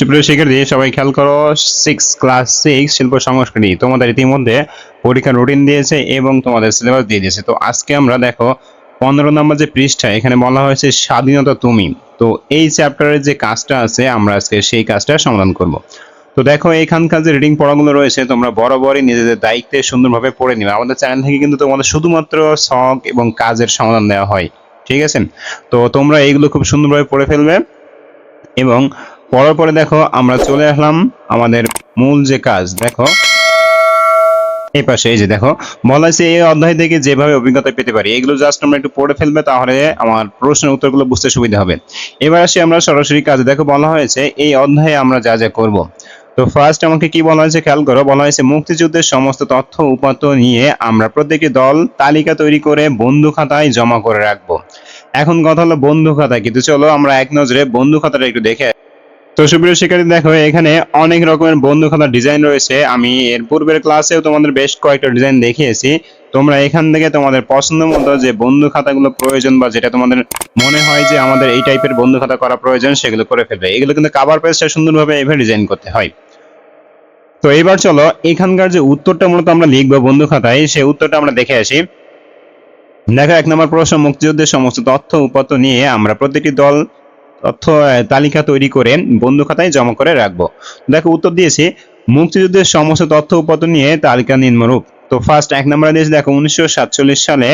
সুপ্রিয় শিক্ষার্থী, সবাই খেয়াল করো সিক্স ক্লাস সিক্স শিল্প সংস্কৃতি তোমাদের ইতিমধ্যে পরীক্ষার রুটিন দিয়েছে এবং তোমাদের সিলেবাস দিয়ে দিয়েছে। তো আজকে আমরা দেখো, পনেরো নম্বর যে পৃষ্ঠা, এখানে বলা হয়েছে স্বাধীনতা তুমি। তো এই চ্যাপ্টারের যে কাজটা আছে, আমরা আজকে সেই কাজটা সমাধান করব। তো দেখো, এখানকার যে রিডিং পড়াগুলো রয়েছে, তোমরা বরাবরই নিজেদের দায়িত্বে সুন্দরভাবে পড়ে নিবে। আমাদের চ্যানেল থেকে কিন্তু তোমাদের শুধুমাত্র শখ এবং কাজের সমাধান দেওয়া হয়। ঠিক আছে? তো তোমরা এইগুলো খুব সুন্দরভাবে পড়ে ফেলবে এবং পড়ার পরে দেখো, আমরা চলে আসলাম আমাদের মূল যে কাজ, দেখো। এই পাশে, এই যে দেখো, বলা আছে এই অধ্যায় থেকে যেভাবে অভিজ্ঞতা পেতে পারি, এগুলো জাস্ট আমরা একটু পড়ে ফেলবে, তাহলে আমার প্রশ্নের উত্তরগুলো বুঝতে সুবিধা হবে। এবার আসি আমরা সরাসরি কাজে। দেখো, বলা হয়েছে, এই অধ্যায়ে আমরা যা যা করব। তো ফার্স্ট আমাকে কি বলা হয়েছে, খেয়াল করো, বলা হয়েছে, মুক্তিযুদ্ধের সমস্ত তথ্য উপাত্ত নিয়ে আমরা প্রত্যেকটি দল তালিকা তৈরি করে বন্ধু খাতায় জমা করে রাখব। এখন কথা হলো বন্ধু খাতা, কিন্তু চলো আমরা এক নজরে বন্ধু খাতাটা একটু দেখে। তো সুপ্রিয় শিক্ষার্থী, দেখো, এখানে অনেক রকমের বন্ধু খাতার ডিজাইন রয়েছে। আমি এর পূর্বের ক্লাসেও তোমাদের বেশ কয়েকটা ডিজাইন দেখিয়েছি। তোমরা এখান থেকে তোমাদের পছন্দ মতো যে বন্ধু খাতাগুলো প্রয়োজন বা যেটা তোমাদের মনে হয় যে আমাদের এই টাইপের বন্ধু খাতা করা প্রয়োজন, সেগুলো করে ফেলবে। এগুলো কিন্তু কাভার পেজটা সুন্দরভাবে এভাবে ডিজাইন করতে হয়। তো এবার চলো, এখানকার যে উত্তরটা মূলত আমরা লিখব বন্ধু খাতায়, সেই উত্তরটা আমরা দেখে আসি। দেখো, এক নম্বর প্রশ্ন, মুক্তিযুদ্ধের সমস্ত তথ্য উপাত্ত নিয়ে আমরা প্রত্যেকটি দল তথ্য তালিকা তৈরি করে বন্ধু খাতায় জমা করে রাখব। দেখো, উত্তর দিয়েছি, মুক্তিযুদ্ধের সমস্ত তথ্য উপাত্ত নিয়ে তালিকা নিম্নরূপ। তো ফার্স্ট এক নম্বরে দিয়েছে, দেখো, উনিশশো সাতচল্লিশ সালে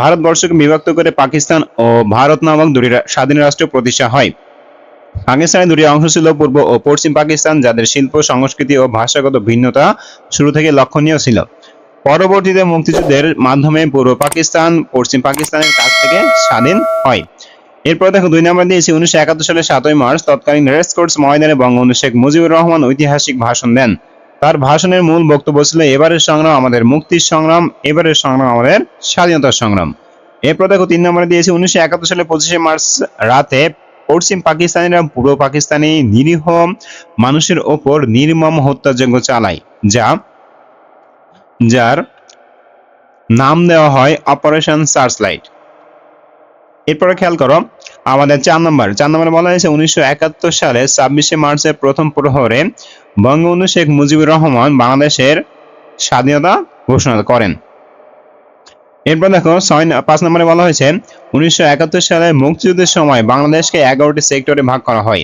ভারতবর্ষকে বিভক্ত করে পাকিস্তান ও ভারত নামক দুটি স্বাধীন রাষ্ট্র প্রতিষ্ঠা হয়। পাকিস্তানের দুটি অংশ ছিল পূর্ব ও পশ্চিম পাকিস্তান, যাদের শিল্প, সংস্কৃতি ও ভাষাগত ভিন্নতা শুরু থেকে লক্ষণীয় ছিল। পরবর্তীতে মুক্তিযুদ্ধের মাধ্যমে পূর্ব পাকিস্তান, পশ্চিম পাকিস্তানের কাছ থেকে স্বাধীন হয়। এরপর দেখো দুই নম্বর দিয়েছি, উনিশশো একাত্তর সালের সাতই মার্চ, তৎকালীন রেস কোর্স ময়দানে বঙ্গবন্ধু শেখ মুজিবুর রহমান ঐতিহাসিক ভাষণ দেন। তার ভাষণের মূল বক্তব্য ছিল, এবারের সংগ্রাম আমাদের মুক্তির সংগ্রাম, এবারের সংগ্রাম আমাদের স্বাধীনতার সংগ্রাম। এরপর দেখো তিন নম্বরে দিয়েছি, উনিশশো একাত্তর সালের পঁচিশে মার্চ রাতে পশ্চিম পাকিস্তানিরা পূর্ব পাকিস্তানি নিরীহ মানুষের ওপর নির্মম হত্যাযজ্ঞ চালায়, যা, যার নাম দেওয়া হয় অপারেশন সার্চলাইট এরপরে খেয়াল করো, আমাদের চার নম্বর। চার নম্বরে বলা হয়েছে, উনিশশো একাত্তর সালে ছাব্বিশে মার্চের প্রথম প্রহরে বঙ্গবন্ধু শেখ মুজিবুর রহমান বাংলাদেশের স্বাধীনতা ঘোষণা করেন। এরপর দেখো, ছয় পাঁচ নম্বরে বলা হয়েছে, উনিশশো একাত্তর সালে মুক্তিযুদ্ধের সময় বাংলাদেশকে এগারোটি সেক্টরে ভাগ করা হয়।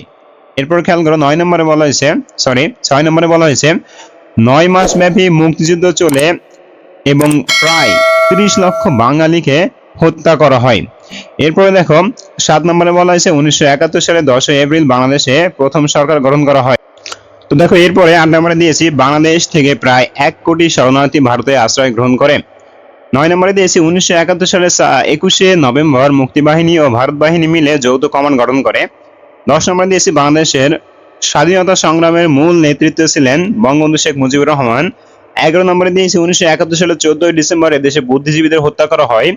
এরপর খেয়াল করো, নয় নম্বরে বলা হয়েছে সরি ছয় নম্বরে বলা হয়েছে, নয় মাস ব্যাপী মুক্তিযুদ্ধ চলে এবং প্রায় তিরিশ লক্ষ বাঙালিকে হত্যা করা হয়। এরপরে দেখো, সাত নম্বরে বলা হয়েছে, উনিশশো একাত্তর সালে দশই এপ্রিল বাংলাদেশে প্রথম সরকার গঠন করা হয়। তো দেখো, এরপরে আট নম্বরে দিয়েছি, বাংলাদেশ থেকে প্রায় এক কোটি শরণার্থী ভারতে আশ্রয় গ্রহণ করে। নয় নম্বরে দিয়েছি, উনিশশো একাত্তর সালে একুশে নভেম্বর মুক্তিবাহিনী ও ভারত বাহিনী মিলে যৌথ কমান্ড গঠন করে। দশ নম্বরে দিয়েছি, বাংলাদেশের স্বাধীনতা সংগ্রামের মূল নেতৃত্বে ছিলেন বঙ্গবন্ধু শেখ মুজিবুর রহমান। এগারো নম্বরে দিয়েছি, উনিশশো সালের চোদ্দই ডিসেম্বর দেশে বুদ্ধিজীবীদের হত্যা করা হয়।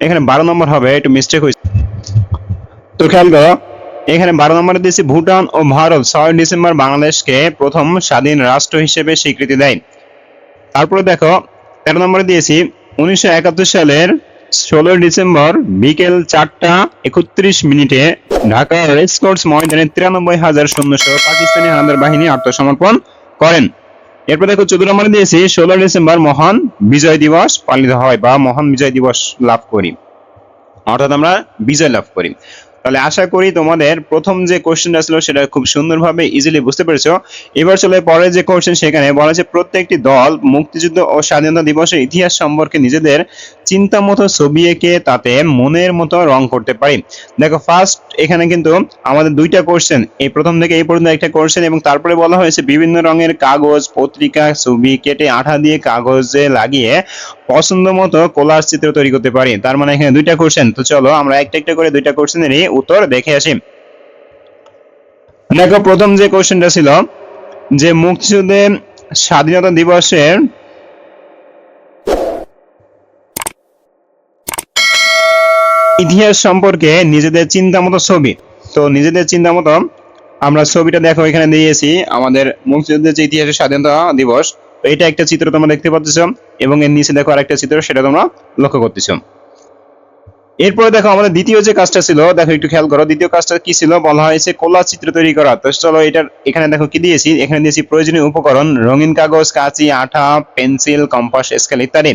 এখানে বারো নম্বর হবে, একটু মিস্টেক হয়েছে তো খেয়াল করো, এখানে বারো নম্বরে দিয়েছি ভুটান ও ভারত, ছয় ডিসেম্বর বাংলাদেশকে প্রথম স্বাধীন রাষ্ট্র হিসেবে স্বীকৃতি দেয়। তারপরে দেখো, তেরো নম্বরে দিয়েছি, উনিশশো একাত্তর সালের ষোলোই ডিসেম্বর বিকেল চারটা একত্রিশ মিনিটে ঢাকা রেসকোর্স ময়দানে তিরানব্বই হাজার সৈন্য সহ পাকিস্তানি হানাদার বাহিনী আত্মসমর্পণ করেন। এরপর দেখো চোদ্দ নম্বরে দিয়েছি, ষোলো ডিসেম্বর মহান বিজয় দিবস পালিত হয় বা মহান বিজয় দিবস লাভ করি। অর্থাৎ আমরা বিজয় লাভ করি। তাহলে আশা করি তোমাদের প্রথম যে কোশ্চেনটা ছিল সেটা খুব সুন্দরভাবে ইজিলি বুঝতে পেরেছ। এবার চলে পরের যে কোশ্চেন সেখানে বলা আছে প্রত্যেকটি দল মুক্তিযুদ্ধ ও স্বাধীনতা দিবসের ইতিহাস সম্পর্কে নিজেদের চিন্তা মতো ছবি এঁকে তাতে মনের মতো রং করতে পারি। দেখো ফার্স্ট এখানে কিন্তু আমাদের দুইটা কোশ্চেন এই প্রথম থেকে এই পর্যন্ত একটা কোশ্চেন এবং তারপরে বলা হয়েছে, বিভিন্ন রঙের কাগজ, পত্রিকা, ছবি কেটে আঠা দিয়ে কাগজে লাগিয়ে পছন্দ মতো কোলার চিত্র তৈরি করতে পারি। তার মানে এখানে দুইটা কোশ্চেন তো চলো আমরা একটা একটা করে দুইটা কোশ্চেনেরই উত্তর দেখে আসি। দেখো, প্রথম যে কোশ্চেনটা ছিল যে মুক্তিযুদ্ধে স্বাধীনতা দিবসের ইতিহাস সম্পর্কে নিজেদের চিন্তা মতো ছবি। তো নিজেদের চিন্তা মতো আমরা ছবিটা দেখো, এখানে দিয়েছি আমাদের মুক্তিযুদ্ধের যে ইতিহাসের স্বাধীনতা দিবস। এটা একটা চিত্র তোমরা দেখতে পাচ্ছ এবং এর নিচে দেখো আরেকটা চিত্র, সেটা তোমরা লক্ষ্য করতেছ। এরপরে দেখো আমাদের দ্বিতীয় যে কাজটা ছিল, দেখো একটু খেয়াল করো, দ্বিতীয় কাজটা কি ছিল? বলা হয়েছে কোলা চিত্র তৈরি করা। তো চলো এটার, এখানে দেখো কি দিয়েছি? এখানে দিয়েছি প্রয়োজনীয় উপকরণ, রঙিন কাগজ, কাঁচি, আঠা, পেন্সিল, কম্পাস, স্কেল ইত্যাদি।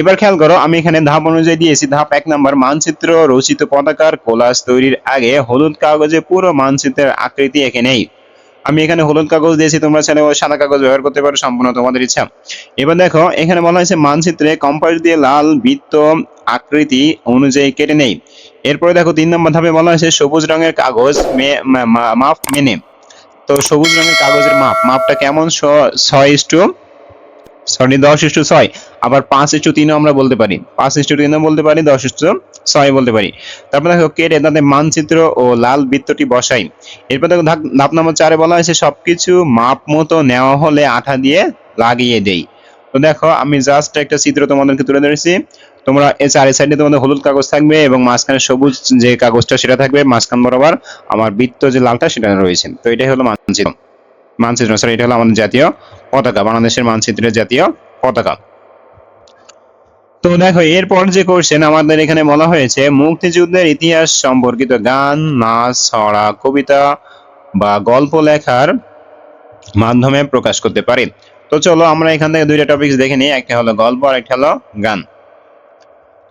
এবার খেয়াল করো, আমি এখানে ধাপ অনুযায়ী দিয়েছি। ধাপ এক নম্বর, মানচিত্র, রচিত পতাকার কোলাজ তৈরির আগে হলুদ কাগজে পুরো মানচিত্রের আকৃতি এঁকে নেই। আমি এখানে হলুদ কাগজ দিয়েছি, তোমরা চাইলে সাদা কাগজ ব্যবহার করতে পারো, সম্পূর্ণ তোমাদের ইচ্ছা। এবার দেখো, এখানে বলা হয়েছে মানচিত্রে কম্পাস দিয়ে লাল বৃত্ত আকৃতি অনুযায়ী কেটে নেই। এরপরে দেখো, তিন নম্বর ধাপে বলা হয়েছে সবুজ রঙের কাগজ মাপ মেনে। তো সবুজ রঙের কাগজের মাপ, মাপটা কেমন? ছয় ইস্টু সরি, দশ ইস্টু ছয়। আবার পাঁচ ইস্টু তিনও আমরা বলতে পারি। পাঁচ ইস্টু তিনও বলতে পারি, দশ ইস্টু ছয় বলতে পারি। তারপর দেখো কেটে তাতে মানচিত্র ও লাল বৃত্তটি বসাই। এরপর দেখো, ধাপ নম্বর চারে বলা হয়েছে, সবকিছু মাপ মতো নেওয়া হলে আঠা দিয়ে লাগিয়ে দেই। তো দেখো, আমি জাস্ট একটা চিত্র তোমাদেরকে তুলে ধরেছি। তোমরা এই চারি সাইডে তোমাদের হলুদ কাগজ থাকবে এবং মাঝখানে সবুজ যে কাগজটা সেটা থাকবে, মাঝখান বরাবর আমার বৃত্ত যে লালটা সেটা রয়েছে। তো এটাই হলো মানচিত্র। মানচিত্র স্যার এটা হলো আমাদের জাতীয় পতাকা, বাংলাদেশের মানচিত্রের জাতীয় পতাকা। তো দেখো, এরপর যে কোশ্চেন আমাদের এখানে বলা হয়েছে, মুক্তিযুদ্ধের ইতিহাস সম্পর্কিত গান, নাচ, ছড়া, কবিতা বা গল্প লেখার মাধ্যমে প্রকাশ করতে পারি। তো চলো আমরা এখান থেকে দুইটা টপিক দেখে নিই, একটা হলো গল্প আর একটা হলো গান।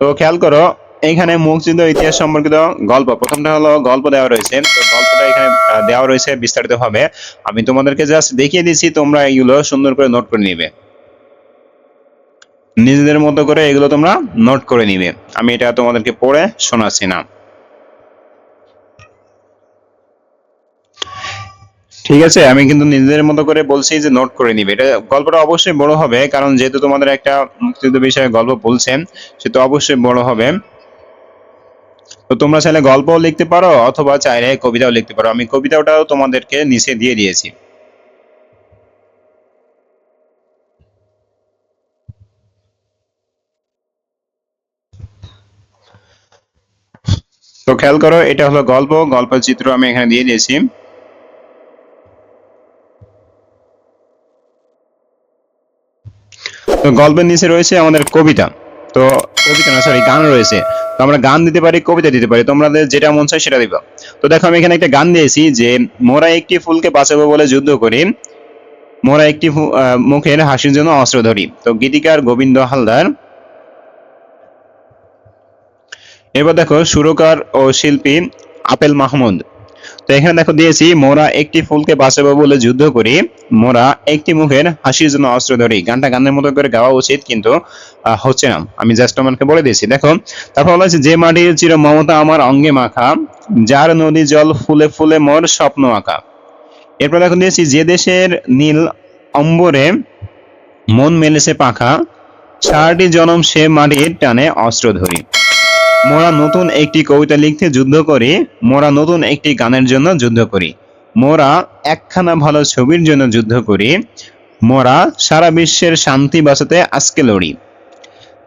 তো খেয়াল করো এখানে মুক্তিযুদ্ধ ইতিহাস সম্পর্কিত গল্প। প্রথমটা হলো গল্প দেওয়া রয়েছে। গল্পটা এখানে দেওয়া রয়েছে, বিস্তারিত ভাবে আমি তোমাদেরকে জাস্ট দেখিয়ে দিচ্ছি তোমরা এগুলো সুন্দর করে নোট করে নিবে। নিজেদের মতো করে এগুলো তোমরা নোট করে নিবে। আমি এটা তোমাদেরকে পড়ে শোনাচ্ছি না। ঠিক আছে, আমি কিন্তু নিজেদের মতো করে বলছি যে নোট করে নিবে। এটা গল্পটা অবশ্যই বড় হবে, কারণ যেহেতু তোমাদের একটা মুক্তিযুদ্ধ বিষয়ে গল্প বলছেন, সে তো অবশ্যই বড় হবে। তো তোমরা চাইলে গল্পও লিখতে পারো অথবা চাইলে কবিতাও লিখতে পারো। আমি কবিতাটাও তোমাদেরকে নিচে দিয়ে দিয়েছি। তো খেয়াল করো, এটা হলো গল্প, গল্পের চিত্র আমি এখানে দিয়ে দিয়েছি। তো গল্পের নিচে রয়েছে আমাদের কবিতা। তো কবিতা না সরি গান রয়েছে। তো আমরা গান দিতে পারি, কবিতা দিতে পারি। তোমাদের যেটা মন চায় সেটা দিবা। তো দেখো, আমি এখানে একটা গান দিয়েছি যে, মোরা একটি ফুলকে বাঁচাবো বলে যুদ্ধ করি। মোরা একটি মুখের হাসির জন্য অস্ত্র ধরি। তো গীতিকার গোবিন্দ হালদার। এবার দেখো, সুরকার ও শিল্পী আপেল মাহমুদ। তো এখানে দেখো দিয়েছি, মোরা একটি ফুলকে বাঁচাবো বলে যুদ্ধ করি। মোরা একটি মুখের হাসির জন্য অস্ত্র ধরি। গানটা গানের মতো করে গাওয়া উচিত, কিন্তু হচ্ছে না। আমি জাস্ট আমাকে বলে দিয়েছি, দেখো। তারপর বলা যে মাটির চির মমতা আমার অঙ্গে মাখা, যার নদী জল ফুলে ফুলে মোর স্বপ্ন আঁকা। এরপর দেখো দিয়েছি, যে দেশের নীল অম্বরে মন মেলেছে পাখা সারাটি জনম সে মাটির টানে অস্ত্র ধরি। মোরা নতুন একটি কবিতা লিখতে যুদ্ধ করি, মোরা নতুন একটি গানের জন্য যুদ্ধ করি। মোরা একখানা ভালো ছবির জন্য যুদ্ধ করি, মোরা সারা বিশ্বের শান্তি বাঁচাতে আজকে লড়ি।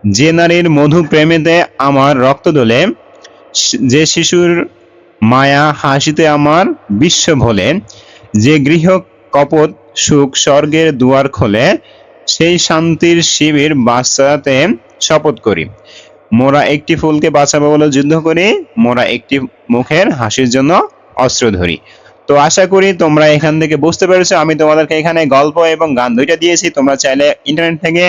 যে নারীর মধু প্রেমেতে আমার রক্ত দোলে যে শিশুর মায়া হাসিতে আমার বিশ্ব ভোলে, যে গৃহ কপট সুখ স্বর্গের দুয়ার খোলে, সেই শান্তির শিবির বাঁচাতে শপথ করি। মোরা একটি ফুলকে বাঁচাবো বলে যুদ্ধ করি, মোরা একটি মুখের হাসির জন্য অস্ত্র ধরি। তো আশা করি তোমরা এখান থেকে বুঝতে পেরেছ, আমি তোমাদেরকে এখানে গল্প এবং গান দুইটা দিয়েছি। তোমরা চাইলে ইন্টারনেট থেকে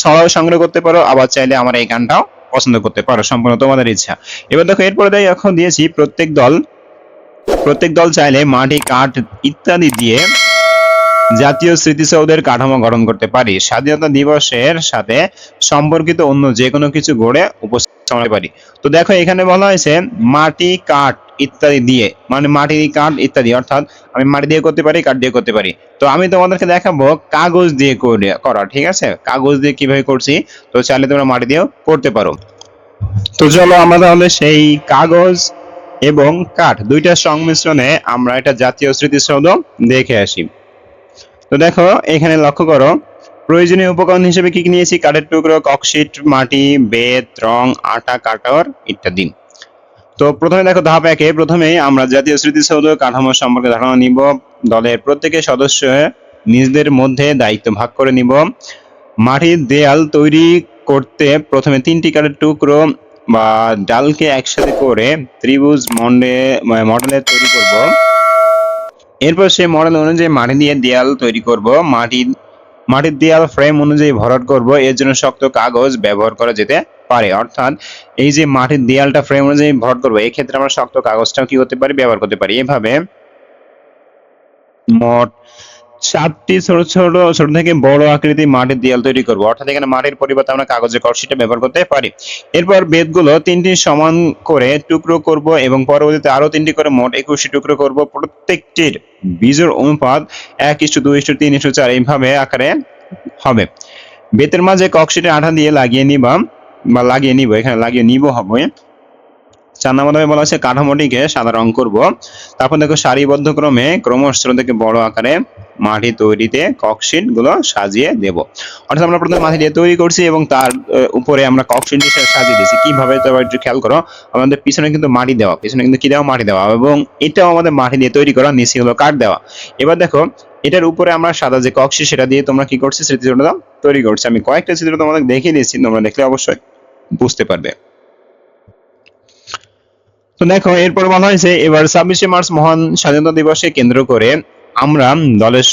ছড়াও সংগ্রহ করতে পারো, আবার চাইলে আমার এই গানটাও পছন্দ করতে পারো, সম্পূর্ণ তোমাদের ইচ্ছা। এবার দেখো, এরপরে দেয় এখন দিয়েছি প্রত্যেক দল। প্রত্যেক দল চাইলে মাটি, কাঠ ইত্যাদি দিয়ে জাতীয় স্মৃতিসৌধের কাঠামো গঠন করতে পারি। স্বাধীনতা দিবসের সাথে সম্পর্কিত অন্য যে কোনো কিছু গড়ে উপস্থাপন পারি তো দেখো, এখানে বলা হয়েছে মাটি, কাঠ ইত্যাদি দিয়ে মানে মাটি, কাঠ ইত্যাদি, অর্থাৎ আমি মাটি দিয়ে করতে পারি, কাঠ দিয়ে করতে পারি। তো আমি তোমাদেরকে দেখাবো কাগজ দিয়ে করে ঠিক আছে? কাগজ দিয়ে কীভাবে করছি, তো চাইলে তোমরা মাটি দিয়েও করতে পারো। তো চলো, আমরা তাহলে সেই কাগজ এবং কাঠ দুইটার সংমিশ্রণে আমরা এটা জাতীয় স্মৃতিসৌধ দেখে আসি। তো দেখো, এখানে লক্ষ্য করো, প্রয়োজনীয় উপকরণ হিসেবে কি কি নিয়েছি? কাঠের টুকরো, ককশিট, মাটি, বেত, রং, আটা কাটর ইত্যাদি। তো প্রথমে দেখো ধাপ একে, প্রথমেই আমরা জাতীয় স্মৃতিসৌধ কাঠামো সম্পর্কে ধারণা নিব। দলের প্রত্যেকের সদস্য নিজেদের মধ্যে দায়িত্ব ভাগ করে নিব। মাটির দেয়াল তৈরি করতে প্রথমে তিনটি কাঠের টুকরো বা ডালকে একসাথে করে ত্রিভুজ মন্ডে মডেলের তৈরি করব। এরপর সেই মডেল অনুযায়ী মাটি দিয়ে দেয়াল তৈরি করব। মাটি মাটির দেয়াল ফ্রেম অনুযায়ী ভরাট করব। এর জন্য শক্ত কাগজ ব্যবহার করা যেতে পারে। অর্থাৎ এই যে মাটির দেয়ালটা ফ্রেম অনুযায়ী ভরাট করব এই ক্ষেত্রে আমরা শক্ত কাগজটাও কি করতে পারি? ব্যবহার করতে পারি। এভাবে মোট সাতটি ছোট ছোট ছোট থেকে বড় আকৃতি মাটির দেয়াল তৈরি করব। অর্থাৎ এখানে মাটির পরিবর্তে আমরা কাগজের কর্সিটা ব্যবহার করতে পারি। এরপর বেদগুলো তিনটি সমান করে টুকরো করব এবং পরবর্তীতে আরও তিনটি করে মোট একুশটি টুকরো করব। প্রত্যেকটির বীজের অনুপাত এক ইস্টু দুই ইস্টু তিন ইস্টু চার এইভাবে আকারে হবে। বেতের মাঝে কক্সিটে আঠা দিয়ে লাগিয়ে নিবাম বা লাগিয়ে নিব, এখানে লাগিয়ে নিব হবে। চার নম্বর ধাপে বলা আছে কাঠামোটিকে সাদা রং করব। তারপর দেখো সারিবদ্ধ ক্রমে ক্রমশ ছোট থেকে বড় আকারে মাটি তৈরিতে ককশিটগুলো সাজিয়ে দেব। অর্থাৎ আমরা প্রথমে মাটি দিয়ে তৈরি করছি এবং তার উপরে আমরা ককশিট দিয়ে সাজিয়ে দিয়েছি। কীভাবে তো একটু খেয়াল করো, আমাদের পিছনে কিন্তু মাটি দেওয়া, পিছনে কিন্তু কি দেওয়া? মাটি দেওয়া। এবং এটাও আমাদের মাটি দিয়ে তৈরি করা নিচে হলো কাঠ দেওয়া। এবার দেখো, এটার উপরে আমরা সাদা যে কক্সি সেটা দিয়ে তোমরা কি করছি? স্মৃতিচিত্রটা তৈরি করছি। আমি কয়েকটা চিত্র তোমাদের দেখিয়ে দিয়েছি, তোমরা দেখলে অবশ্যই বুঝতে পারবে। তো দেখো, এরপর বলা হয়েছে, এবার ছাব্বিশে মার্চ মহান স্বাধীনতা দিবসে কেন্দ্র করে আমরা দলের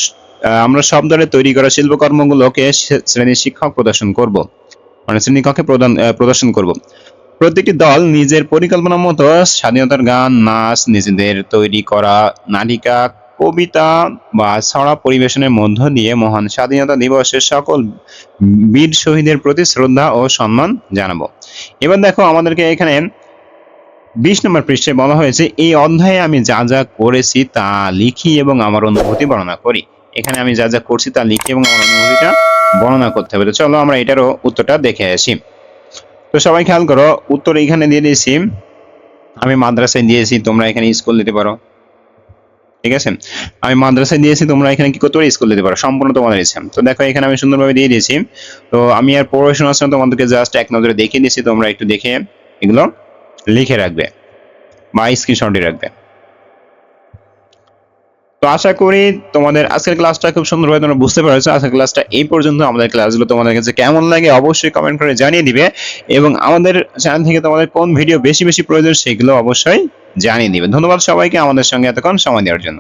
আমরা সব দলের তৈরি করা শিল্পকর্মগুলোকে শ্রেণির শিক্ষক প্রদর্শন করব। মানে শ্রেণীকক্ষে প্রদান প্রদর্শন করব। প্রত্যেকটি দল নিজের পরিকল্পনা মতো স্বাধীনতার গান, নাচ, নিজেদের তৈরি করা নাটিকা কবিতা বা ছড়া পরিবেশনের মধ্য দিয়ে মহান স্বাধীনতা দিবসের সকল বীর শহীদের প্রতি শ্রদ্ধা ও সম্মান জানাব। এবার দেখো, আমাদেরকে এখানে বিশ নম্বর পৃষ্ঠে বলা হয়েছে, এই অধ্যায়ে আমি যা যা করেছি তা লিখি এবং আমার অনুভূতি বর্ণনা করি। এখানে আমি যা যা করছি তা লিখি এবং আমার অনুভূতিটা বর্ণনা করতে হবে। চলো আমরা এটারও উত্তরটা দেখে আসি। তো সবাই খেয়াল করো, উত্তর এখানে দিয়ে দিয়েছি। আমি মাদ্রাসায় দিয়েছি, তোমরা এখানে স্কুল দিতে পারো। ঠিক আছে? আমি মাদ্রাসায় দিয়েছি, তোমরা এখানে কি করতে পারো? স্কুল দিতে পারো। সম্পূর্ণ তোমাদের ইচ্ছা। তো দেখো, এখানে আমি সুন্দরভাবে দিয়ে দিয়েছি। তো আমি আর পড়াশোনার সময় তোমাদেরকে জাস্ট এক নজরে দেখিয়ে দিয়েছি। তোমরা একটু দেখে এগুলো লিখে রাখবে বা স্ক্রিনশটে রাখবে। তো আশা করি তোমাদের আজকের ক্লাসটা খুব সুন্দরভাবে তোমরা বুঝতে পেরেছ। আজকের ক্লাসটা এই পর্যন্ত। আমাদের ক্লাসগুলো তোমাদের কাছে কেমন লাগে অবশ্যই কমেন্ট করে জানিয়ে দিবে এবং আমাদের চ্যানেল থেকে তোমাদের কোন ভিডিও বেশি বেশি প্রয়োজন সেগুলো অবশ্যই জানিয়ে দিবে। ধন্যবাদ সবাইকে আমাদের সঙ্গে এতক্ষণ সময় দেওয়ার জন্য।